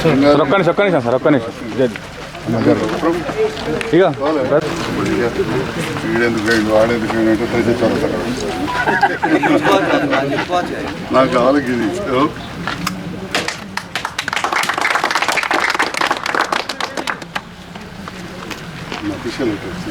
Sir ఒక్క నిమిషం ఒక్క నిమిషం సార్ ఒక్క నిమిషం. ఇక నాకు కావాలి ఇది అఫీషియల్ వచ్చి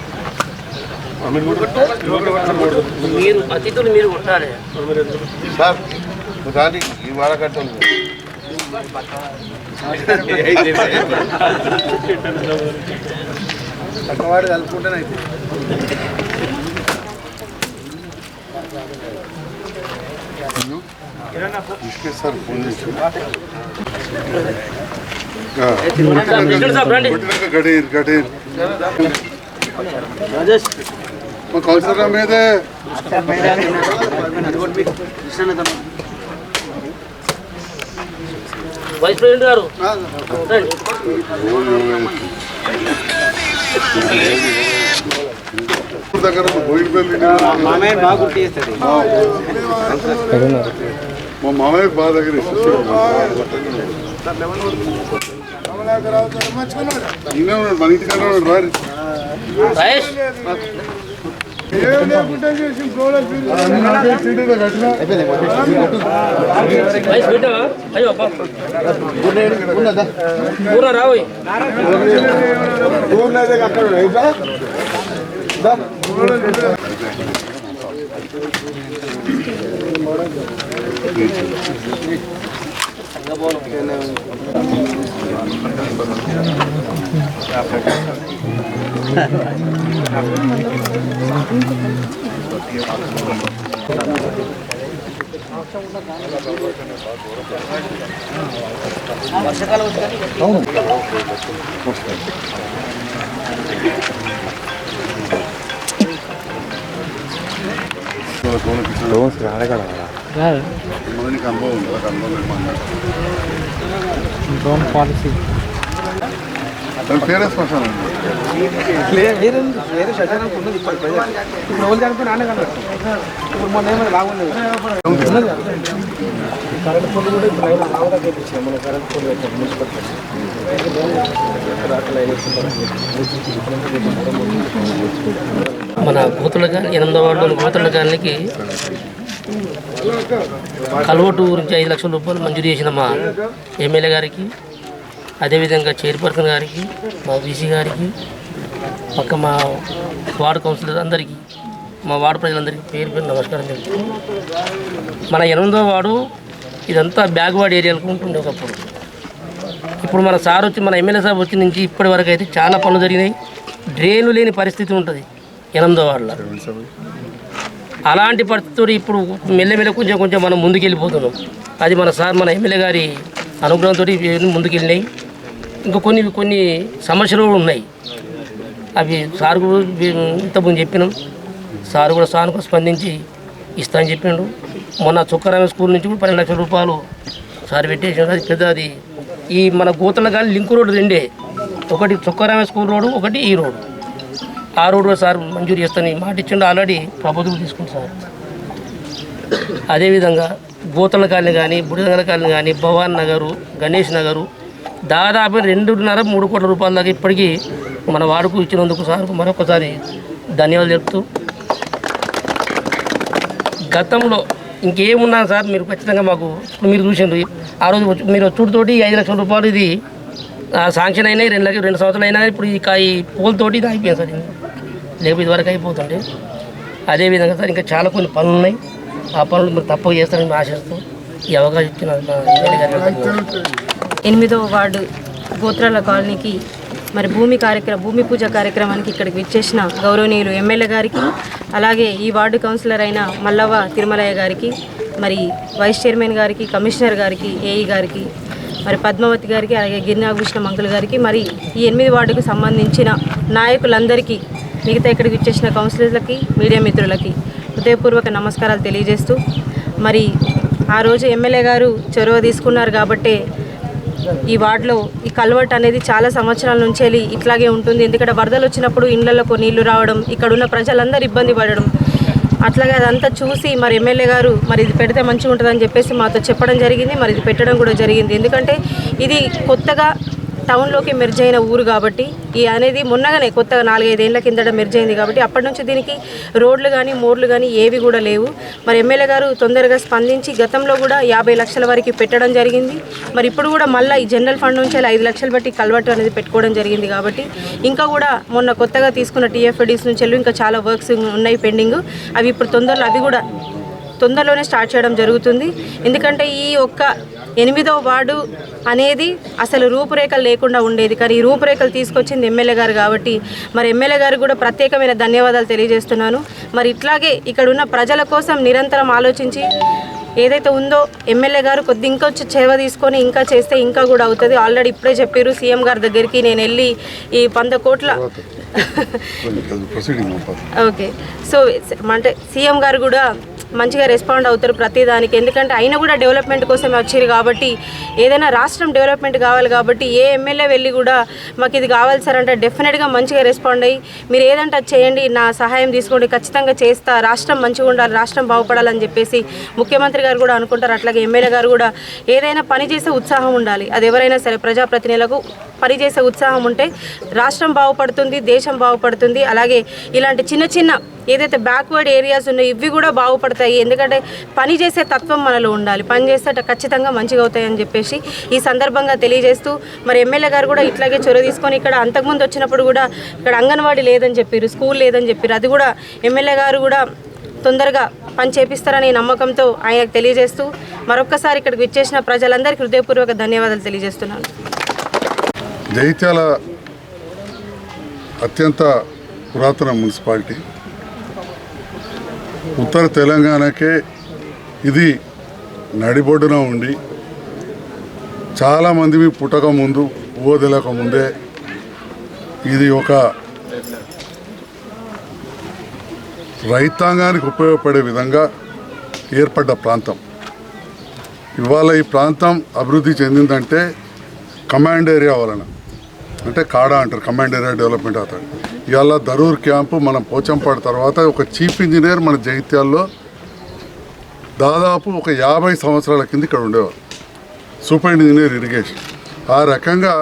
మీరు అతిథులు మీరు కొట్టాలి సార్ ఒకసారి ఈ వాడకట్టం పక్కవాడు కలుపుకుంటేనే అయితే ఇసుకే సార్ ఫోన్ చేసి కృష్ణ మా కౌన్సిలర్ మీదే. వైస్ ప్రెసిడెంట్ గారు. దగ్గర మా మామయ్య బాగా దగ్గర ఉన్నాడు మన ఇంటికన్నా రారి మహేష్ వైస్ పెట్టావా అయ్యో అబ్బా రావు లోన్స్ రాలే కదా మనకి పాలసీ దాని పేరే శ్మశానం ఉంది. వేరే వేరే శశానానికి ఉన్నది ఇప్పుడు ప్రజెంట్. ఇప్పుడు రోజు కనుక నాన్న కనబడు ఇప్పుడు మొన్న ఏమైనా బాగుండదు ఉన్నది కదా. కరెంట్ పొల్లు కూడా ఇప్పుడు లైన్ ఆవదా కేపించాం మన కరెంట్ పొల్లు పెట్టాం మున్సిపల్ మన కూతుళ్ళ కానీ ఎనిమిదో వార్డులోని కూతుళ్ళ కాలనీకి కలవటు గురించి ఐదు లక్షల రూపాయలు మంజూరు చేసిన మా ఎమ్మెల్యే గారికి అదేవిధంగా చైర్పర్సన్ గారికి మా బీసీ గారికి పక్క మా వార్డు కౌన్సిలర్ అందరికీ మా వార్డు ప్రజలందరికీ పేరు పేరు నమస్కారం చెప్తున్నాను. మన ఎనిమిదో వార్డు ఇదంతా బ్యాక్వర్డ్ ఏరియాలకు ఉంటుండే ఒకప్పుడు. ఇప్పుడు మన సార్ వచ్చి మన ఎమ్మెల్యే సార్ వచ్చి నుంచి ఇప్పటి వరకు అయితే చాలా పనులు జరిగినాయి. డ్రైన్లు లేని పరిస్థితి ఉంటుంది ఎనిమిదో వార్డులో. అలాంటి పరిస్థితులు ఇప్పుడు మెల్లమెల్ల కొంచెం కొంచెం మనం ముందుకెళ్ళిపోతున్నాం. అది మన సార్ మన ఎమ్మెల్యే గారి అనుగ్రహంతో ముందుకెళ్ళినాయి. ఇంకా కొన్ని కొన్ని సమస్యలు కూడా ఉన్నాయి. అవి సార్ కూడా ఇంతకుముందు చెప్పినాం. సార్ కూడా సార్కు స్పందించి ఇస్తా అని చెప్పిండు మొన్న చుక్కరామ స్కూల్ నుంచి కూడా పన్నెండు లక్షల రూపాయలు సార్ పెట్టేసాడు అది పెద్ద అది ఈ మన గోతల కానీ లింక్ రోడ్డు రెండే. ఒకటి చుక్కరామ స్కూల్ రోడ్డు ఒకటి ఈ రోడ్డు. ఆ రోడ్డు కూడా సార్ మంజూరు చేస్తాను మాట ఇచ్చిండు. ఆల్రెడీ ప్రభుత్వం తీసుకుంది సార్. అదేవిధంగా గోతల కాలనీ కానీ బుడిదంగల కాలనీ కానీ భవాన్ నగరు గణేష్ నగరు దాదాపు రెండున్నర మూడు కోట్ల రూపాయల దాకా ఇప్పటికీ మన వాడుకు ఇచ్చినందుకు సార్ మరొకసారి ధన్యవాదాలు చెప్తూ గతంలో ఇంకేమున్నా సార్ మీరు ఖచ్చితంగా మాకు ఇప్పుడు మీరు చూసిండ్రు. ఆ రోజు మీరు చుట్టుతోటి ఐదు లక్షల రూపాయలు ఇది శాంక్షన్ అయినాయి రెండు లక్షలు రెండు సంవత్సరాలు అయినా ఇప్పుడు ఈ కా- ఈ ఇది అయిపోయింది సార్ ఇది. లేకపోతే ఇదివరకు అయిపోతుండే. అదేవిధంగా సార్ ఇంకా చాలా కొన్ని పనులు ఉన్నాయి. ఆ పనులు మీరు తప్పక చేస్తారని ఆశిస్తూ ఈ అవకాశం ఇచ్చిన ఎనిమిదవ ఎనిమిదో వార్డు గోత్రాల కాలనీకి మరి భూమి కార్యక్రమ భూమి పూజ కార్యక్రమానికి ఇక్కడికి విచ్చేసిన గౌరవనీయులు ఎమ్మెల్యే గారికి అలాగే ఈ వార్డు కౌన్సిలర్ అయిన మల్లవ్వ తిరుమలయ్య గారికి మరి వైస్ చైర్మన్ గారికి కమిషనర్ గారికి ఏఈ గారికి మరి పద్మావతి గారికి అలాగే గిరినాభూషణ మంకుల్ గారికి మరి ఈ ఎనిమిది వార్డుకు సంబంధించిన నాయకులందరికీ మిగతా ఇక్కడికి వచ్చేసిన కౌన్సిలర్లకి మీడియా మిత్రులకి హృదయపూర్వక నమస్కారాలు తెలియజేస్తూ మరి ఆ రోజు ఎమ్మెల్యే గారు చొరవ తీసుకున్నారు కాబట్టే ఈ వార్డులో ఈ కల్వర్ట్ అనేది చాలా సంవత్సరాల నుంచి వెళ్ళి ఇట్లాగే ఉంటుంది. ఎందుకంటే వరదలు వచ్చినప్పుడు ఇళ్ళలోకి నీళ్ళు రావడం ఇక్కడ ఉన్న ప్రజలందరూ ఇబ్బంది పడడం అట్లాగే అదంతా చూసి మరి ఎమ్మెల్యే గారు మరి ఇది పెడితే మంచిగా ఉంటుందని చెప్పేసి మాతో చెప్పడం జరిగింది. మరి ఇది పెట్టడం కూడా జరిగింది. ఎందుకంటే ఇది కొత్తగా టౌన్లోకి మెర్జ్ అయిన ఊరు కాబట్టి ఈ అనేది మొన్నగానే కొత్తగా నాలుగైదేళ్ళ కిందట మెర్జ్ అయింది కాబట్టి అప్పటి నుంచి దీనికి రోడ్లు కానీ మోర్లు కానీ ఏవి కూడా లేవు. మరి ఎమ్మెల్యే గారు తొందరగా స్పందించి గతంలో కూడా యాభై లక్షల వరకు పెట్టడం జరిగింది. మరి ఇప్పుడు కూడా మళ్ళీ ఈ జనరల్ ఫండ్ నుంచి అలా ఐదు లక్షలు బట్టి కల్వర్టు అనేది పెట్టుకోవడం జరిగింది కాబట్టి ఇంకా కూడా మొన్న కొత్తగా తీసుకున్న టీఎఫ్డీస్ నుంచి వెళ్ళి ఇంకా చాలా వర్క్స్ ఉన్నాయి పెండింగ్. అవి ఇప్పుడు తొందరలో అవి కూడా తొందరలోనే స్టార్ట్ చేయడం జరుగుతుంది. ఎందుకంటే ఈ ఒక్క ఎనిమిదో వార్డు అనేది అసలు రూపురేఖలు లేకుండా ఉండేది. కానీ ఈ రూపురేఖలు తీసుకొచ్చింది ఎమ్మెల్యే గారు కాబట్టి మరి ఎమ్మెల్యే గారు కూడా ప్రత్యేకమైన ధన్యవాదాలు తెలియజేస్తున్నాను. మరి ఇట్లాగే ఇక్కడ ఉన్న ప్రజల కోసం నిరంతరం ఆలోచించి ఏదైతే ఉందో ఎమ్మెల్యే గారు కొద్ది ఇంకా వచ్చి సేవ తీసుకొని ఇంకా చేస్తే ఇంకా కూడా అవుతుంది. ఆల్రెడీ ఇప్పుడే చెప్పారు సీఎం గారి దగ్గరికి నేను వెళ్ళి ఈ వంద కోట్ల ఓకే. సో అంటే సీఎం గారు కూడా మంచిగా రెస్పాండ్ అవుతారు ప్రతిదానికి. ఎందుకంటే అయినా కూడా డెవలప్మెంట్ కోసం వచ్చారు కాబట్టి ఏదైనా రాష్ట్రం డెవలప్మెంట్ కావాలి కాబట్టి ఏ ఎమ్మెల్యే వెళ్ళి కూడా మాకు ఇది కావాలి సార్ అంటే డెఫినెట్గా మంచిగా రెస్పాండ్ అయ్యి మీరు ఏదంటే అది చేయండి నా సహాయం తీసుకోండి ఖచ్చితంగా చేస్తా రాష్ట్రం మంచిగా ఉండాలి రాష్ట్రం బాగుపడాలని చెప్పేసి ముఖ్యమంత్రి గారు కూడా అనుకుంటారు. అట్లాగే ఎమ్మెల్యే గారు కూడా ఏదైనా పని చేసే ఉత్సాహం ఉండాలి. అది ఎవరైనా సరే ప్రజాప్రతినిధులకు పనిచేసే ఉత్సాహం ఉంటే రాష్ట్రం బాగుపడుతుంది దేశం బాగుపడుతుంది. అలాగే ఇలాంటి చిన్న చిన్న ఏదైతే బ్యాక్వర్డ్ ఏరియాస్ ఉన్నాయో ఇవి కూడా బాగుపడతాయి. ఎందుకంటే పని చేసే తత్వం మనలో ఉండాలి. పని చేస్తే ఖచ్చితంగా మంచిగా అవుతాయని చెప్పేసి ఈ సందర్భంగా తెలియజేస్తూ మరి ఎమ్మెల్యే గారు కూడా ఇట్లాగే చొరవ తీసుకొని ఇక్కడ అంతకుముందు వచ్చినప్పుడు కూడా ఇక్కడ అంగన్వాడీ లేదని చెప్పారు స్కూల్ లేదని చెప్పారు అది కూడా ఎమ్మెల్యే గారు కూడా తొందరగా పని చేపిస్తారనే నమ్మకంతో ఆయనకు తెలియజేస్తూ మరొక్కసారి ఇక్కడికి విచ్చేసిన ప్రజలందరికీ హృదయపూర్వక ధన్యవాదాలు తెలియజేస్తున్నాను. జైత్యాల అత్యంత పురాతన మున్సిపాలిటీ. ఉత్తర తెలంగాణకే ఇది నడిబొడ్డున ఉండి చాలామంది పుట్టక ముందు ఊహదెలక ముందే ఇది ఒక రైతాంగానికి ఉపయోగపడే విధంగా ఏర్పడ్డ ప్రాంతం. ఇవాళ ఈ ప్రాంతం అభివృద్ధి చెందిందంటే కమాండ్ ఏరియా వలన. అంటే కాడా అంటారు కమాండ్ ఏరియా డెవలప్మెంట్ అవుతాడు ఇవాళ దరూర్ క్యాంపు మనం పోచంపాడు తర్వాత ఒక చీఫ్ ఇంజనీర్ మన జైత్యాల్లో దాదాపు ఒక యాభై సంవత్సరాల కింద ఇక్కడ ఉండేవారు. సూపర్ ఇంజనీర్ ఇరిగేషన్ ఆ రకంగా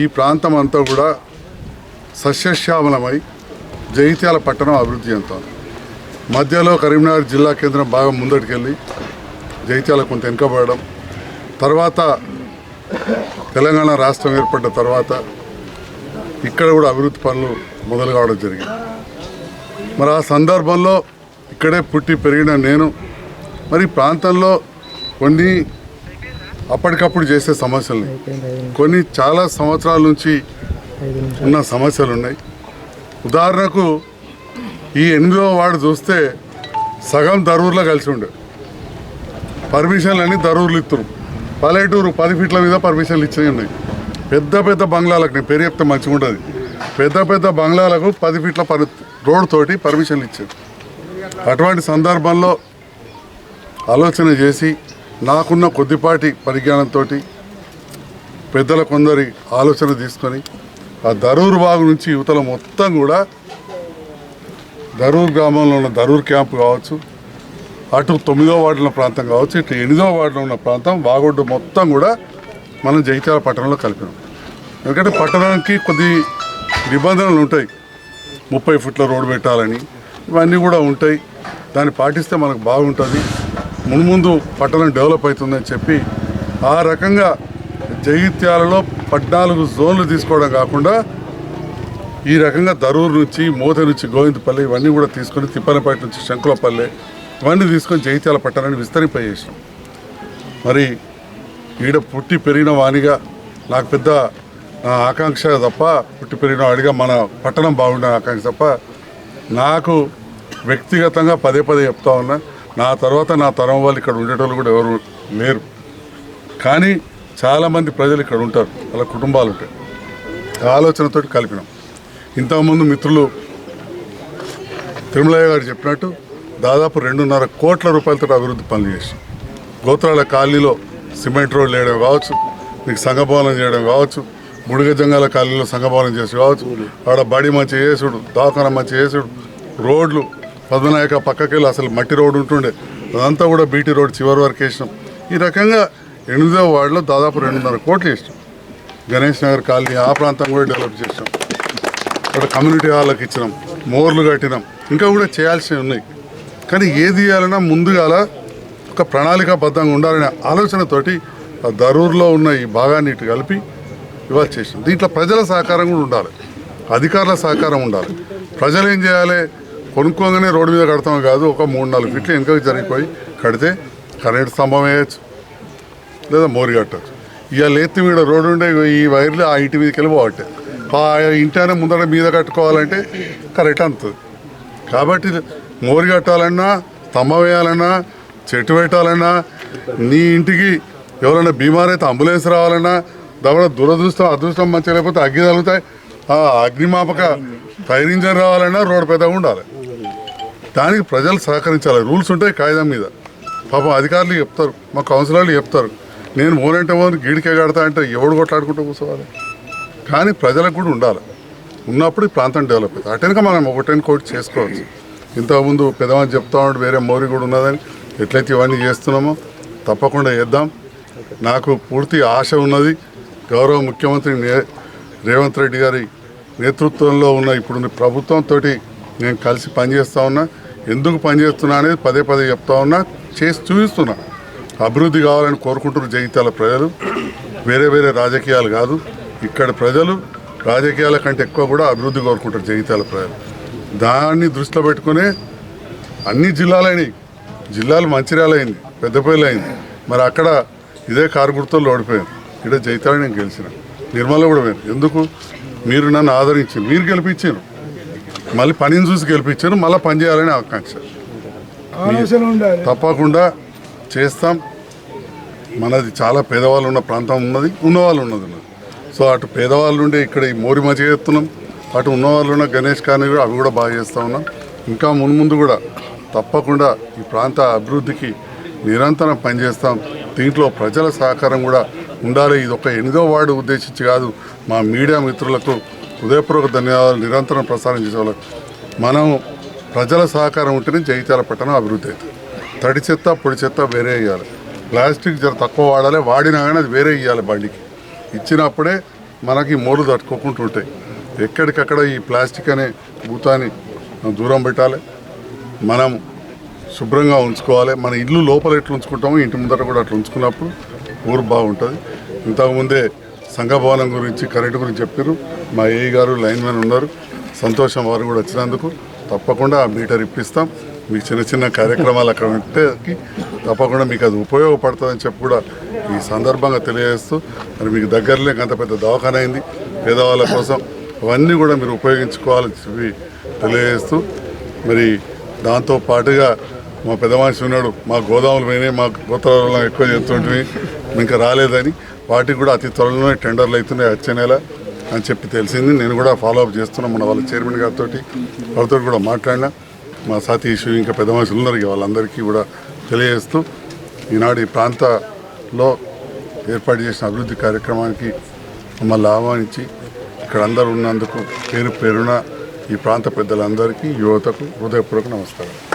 ఈ ప్రాంతం అంతా కూడా సస్యశ్యామలమై జైత్యాల పట్టణం అభివృద్ధి చెందుతోంది. మధ్యలో కరీంనగర్ జిల్లా కేంద్రం బాగా ముందటికెళ్ళి జైత్యాల కొంత వెనుకబడడం తర్వాత తెలంగాణ రాష్ట్రం ఏర్పడ్డ తర్వాత ఇక్కడ కూడా అభివృద్ధి పనులు మొదలు కావడం జరిగింది. మరి ఆ సందర్భంలో ఇక్కడే పుట్టి పెరిగిన నేను మరి ప్రాంతంలో కొన్ని అప్పటికప్పుడు చేసే సమస్యలు కొన్ని చాలా సంవత్సరాల నుంచి ఉన్న సమస్యలు ఉన్నాయి. ఉదాహరణకు ఈ ఎనిమిదో వాడు చూస్తే సగం దరూర్లో కలిసి ఉండే. పర్మిషన్లు అన్నీ దరూర్లు ఇస్తారు పల్లెటూరు పది ఫీట్ల మీద పర్మిషన్లు ఇచ్చినవి ఉన్నాయి. పెద్ద పెద్ద బంగ్లాలకు నేను పేరు చెప్తే మంచిగా ఉంటుంది పెద్ద పెద్ద బంగ్లాలకు పది ఫీట్ల పర్ రోడ్ తోటి పర్మిషన్లు ఇచ్చారు. అటువంటి సందర్భంలో ఆలోచన చేసి నాకున్న కొద్దిపాటి పరిజ్ఞానంతో పెద్దల కొందరి ఆలోచన తీసుకొని ఆ దరూర్ బాగు నుంచి యువతల మొత్తం కూడా దరూర్ గ్రామంలో ఉన్న దరూర్ క్యాంపు కావచ్చు అటు తొమ్మిదో వార్డులో ప్రాంతం కావచ్చు ఇటు ఎనిమిదో వార్డులో ఉన్న ప్రాంతం వాగొడ్డు మొత్తం కూడా మనం జగిత్యాల పట్టణంలో కలిపినాం. ఎందుకంటే పట్టణానికి కొద్ది నిబంధనలు ఉంటాయి. ముప్పై ఫుట్ల రోడ్డు పెట్టాలని. ఇవన్నీ కూడా ఉంటాయి. దాన్ని పాటిస్తే మనకు బాగుంటుంది. మున్ముందు పట్టణం డెవలప్ అవుతుందని చెప్పి ఆ రకంగా జగిత్యాలలో పద్నాలుగు జోన్లు తీసుకోవడం కాకుండా ఈ రకంగా దరూరు నుంచి మోత నుంచి గోవిందపల్లి ఇవన్నీ కూడా తీసుకొని తిప్పలపేట నుంచి శంకులపల్లె ఇవన్నీ తీసుకొని జగిత్యాల పట్టణాన్ని విస్తరింపజేసాం మరి ఈడ పుట్టి పెరిగిన వాణిగా నాకు పెద్ద ఆకాంక్ష తప్ప పుట్టి పెరిగిన వాడిగా మన పట్టణం బాగుండే ఆకాంక్ష తప్ప నాకు వ్యక్తిగతంగా పదే పదే చెప్తా ఉన్నా నా తర్వాత నా తరం వాళ్ళు ఇక్కడ ఉండేటోళ్ళు కూడా ఎవరు లేరు. కానీ చాలామంది ప్రజలు ఇక్కడ ఉంటారు వాళ్ళ కుటుంబాలు ఉంటాయి. ఆ కలిపినాం. ఇంతకుముందు మిత్రులు తిరుమలయ్య గారు చెప్పినట్టు దాదాపు రెండున్నర కోట్ల రూపాయలతో అభివృద్ధి పనులు చేసి గోత్రాల కాలనీలో సిమెంట్ రోడ్లు వేయడం కావచ్చు మీకు సంఘభవనం చేయడం కావచ్చు బుడిగ జంగాల కాలనీలో సంఘభవనం చేసి కావచ్చు ఆడ బడి మంచి చేసుడు దవాఖాన మంచి చేసుడు రోడ్లు పద్మనాయక పక్కకెళ్ళి అసలు మట్టి రోడ్డు ఉంటుండే. అదంతా కూడా బీటీ రోడ్ చివరి వరకు వేసినాం. ఈ రకంగా ఎనిమిదో వార్డులో దాదాపు రెండున్నర కోట్లు వేసినాం. గణేష్ నగర్ కాలనీ ఆ ప్రాంతం కూడా డెవలప్ చేసినాం. అక్కడ కమ్యూనిటీ హాల్కి ఇచ్చినాం మోర్లు కట్టినాం. ఇంకా కూడా చేయాల్సినవి ఉన్నాయి. కానీ ఏది చేయాలన్నా ముందుగాల ఒక ప్రణాళికాబద్ధంగా ఉండాలనే ఆలోచనతోటి దరూర్లో ఉన్న ఈ భాగాన్ని ఇటు కలిపి ఇవాళ చేసినాం దీంట్లో ప్రజల సహకారం కూడా ఉండాలి. అధికారుల సహకారం ఉండాలి. ప్రజలు ఏం చేయాలి? కొనుక్కోగానే రోడ్డు మీద కడతాం కాదు. ఒక మూడు నాలుగు ఫీట్లు వెనుకకి జరిగిపోయి కడితే కరెంట్ స్తంభం వేయచ్చు. లేదా మోరి కట్టచ్చు. ఇవాళ ఎత్తి మీద రోడ్డు ఉండే ఈ వైర్లు ఆ ఇంటి మీదకి వెళ్ళి పోవట్టే ఆ ఇంటి ముందర మీద కట్టుకోవాలంటే కరెక్ట్ అంత కాబట్టి మోరి కట్టాలన్నా స్తంభం వేయాలన్నా చెట్టు పెట్టాలన్నా నీ ఇంటికి ఎవరైనా బీమార్ అయితే అంబులెన్స్ రావాలన్నా దాని దురదృష్టం అదృష్టం మంచిగా లేకపోతే అగ్గి తగులుతాయి. ఆ అగ్నిమాపక ఫైర్ ఇంజన్ రావాలన్నా రోడ్డు పెద్దగా ఉండాలి. దానికి ప్రజలు సహకరించాలి. రూల్స్ ఉంటాయి కాగితం మీద. పాపం అధికారులు చెప్తారు. మా కౌన్సిలర్లు చెప్తారు. నేను మోనంటే మోని గీడికే కడతా అంటే ఎవడు కొట్లాడుకుంటూ కూర్చోవాలి? కానీ ప్రజలకు కూడా ఉండాలి. ఉన్నప్పుడు ఈ ప్రాంతం డెవలప్ అవుతుంది. అటెనక మనం ఒకటెన్ కోటి చేసుకోవచ్చు. ఇంతకుముందు పెద్దమని చెప్తా ఉంటే వేరే మోరీ కూడా ఉన్నదని ఎట్లయితే ఇవన్నీ చేస్తున్నామో తప్పకుండా చేద్దాం. నాకు పూర్తి ఆశ ఉన్నది గౌరవ ముఖ్యమంత్రి నే- రేవంత్ రెడ్డి గారి నేతృత్వంలో ఉన్న ఇప్పుడున్న ప్రభుత్వంతో నేను కలిసి పనిచేస్తా ఉన్నా. ఎందుకు పనిచేస్తున్నా అనేది పదే పదే చెప్తా ఉన్నా. చేసి చూపిస్తున్నా. అభివృద్ధి కావాలని కోరుకుంటున్న జగిత్యాల ప్రజలు. వేరే వేరే రాజకీయాలు కాదు. ఇక్కడ ప్రజలు రాజకీయాల కంటే ఎక్కువ కూడా అభివృద్ధి కోరుకుంటారు జగిత్యాల ప్రజలు. దాన్ని దృష్టిలో పెట్టుకునే అన్ని జిల్లాలని జిల్లాలు మంచిర్యాల అయింది పెద్దపల్లి అయింది మరి అక్కడ ఇదే కారు గుర్తుల్లో ఓడిపోయాను ఇక్కడ జైతాళి నేను గెలిచిన. నిర్మల కూడా పోయాను ఎందుకు? మీరు నన్ను ఆదరించారు. మీరు గెలిపించారు. మళ్ళీ పనిని చూసి గెలిపించారు. మళ్ళీ పని చేయాలని ఆకాంక్ష తప్పకుండా చేస్తాం. మనది చాలా పేదవాళ్ళు ఉన్న ప్రాంతం ఉన్నది. ఉన్నవాళ్ళు ఉన్నది ఉన్నది. సో అటు పేదవాళ్ళు ఉండే ఇక్కడ ఈ మోరి మధ్య చేస్తున్నాం అటు ఉన్నవాళ్ళు ఉన్న గణేష్ కాని కూడా అవి కూడా బాగా చేస్తూ ఉన్నాం. ఇంకా మున్ముందు కూడా తప్పకుండా ఈ ప్రాంత అభివృద్ధికి నిరంతరం పనిచేస్తాం. దీంట్లో ప్రజల సహకారం కూడా ఉండాలి. ఇది ఒక ఎనిమిదో వార్డు ఉద్దేశించి కాదు. మా మీడియా మిత్రులకు హృదయపూర్వక ధన్యవాదాలు. నిరంతరం ప్రసారం చేసేవాళ్ళం మనం ప్రజల సహకారం ఉంటేనే జగిత్యాల పట్టణం అభివృద్ధి అవుతుంది. తడి చెత్త పొడి చెత్త వేరే ఇవ్వాలి ప్లాస్టిక్ జర తక్కువ వాడాలి వాడినా కానీ అది వేరే ఇవ్వాలి బండికి. ఇచ్చినప్పుడే మనకి మూలు తట్టుకోకుండా ఉంటాయి ఎక్కడికక్కడ ఈ ప్లాస్టిక్ అనే భూతాన్ని దూరం పెట్టాలి. మనం శుభ్రంగా ఉంచుకోవాలి. మన ఇల్లు లోపల ఎట్లా ఉంచుకుంటామో ఇంటి ముందర కూడా అట్లా ఉంచుకున్నప్పుడు ఊరు బాగుంటుంది. ఇంతకుముందే సంఘభవనం గురించి కరెంటు గురించి చెప్పారు మా ఏ గారు లైన్ మ్యాన్ ఉన్నారు. సంతోషం వారు కూడా వచ్చినందుకు తప్పకుండా ఆ మీటర్ ఇప్పిస్తాం. మీ చిన్న చిన్న కార్యక్రమాలు అక్కడ ఉంటేకి తప్పకుండా మీకు అది ఉపయోగపడుతుందని చెప్పి కూడా ఈ సందర్భంగా తెలియజేస్తూ మరి మీకు దగ్గరలో అంత పెద్ద దవాఖాన అయింది. పేదవాళ్ళ కోసం అవన్నీ కూడా మీరు ఉపయోగించుకోవాలని చెప్పి తెలియజేస్తూ మరి దాంతో పాటుగా మా పెద్ద మనిషి ఉన్నాడు మా గోదాముల పైన మా గోత్రాలలో ఎక్కువ చేస్తుంటే ఇంకా రాలేదని వాటికి కూడా అతి త్వరలోనే టెండర్లు అవుతున్నాయి వచ్చే నెల అని చెప్పి తెలిసింది. నేను కూడా ఫాలో అప్ చేస్తున్నాను మన వాళ్ళ చైర్మన్ గారితో వాళ్ళతో కూడా మాట్లాడినా. మా సతీష్ ఇంకా పెద్ద మనుషులు ఉన్నారు వాళ్ళందరికీ కూడా తెలియజేస్తూ ఈనాడు ఈ ప్రాంతంలో ఏర్పాటు చేసిన అభివృద్ధి కార్యక్రమానికి మమ్మల్ని ఆహ్వానించి ఇక్కడ అందరూ ఉన్నందుకు పేరు పేరున ఈ ప్రాంత పెద్దలందరికీ యువతకు హృదయపూర్వక నమస్కారం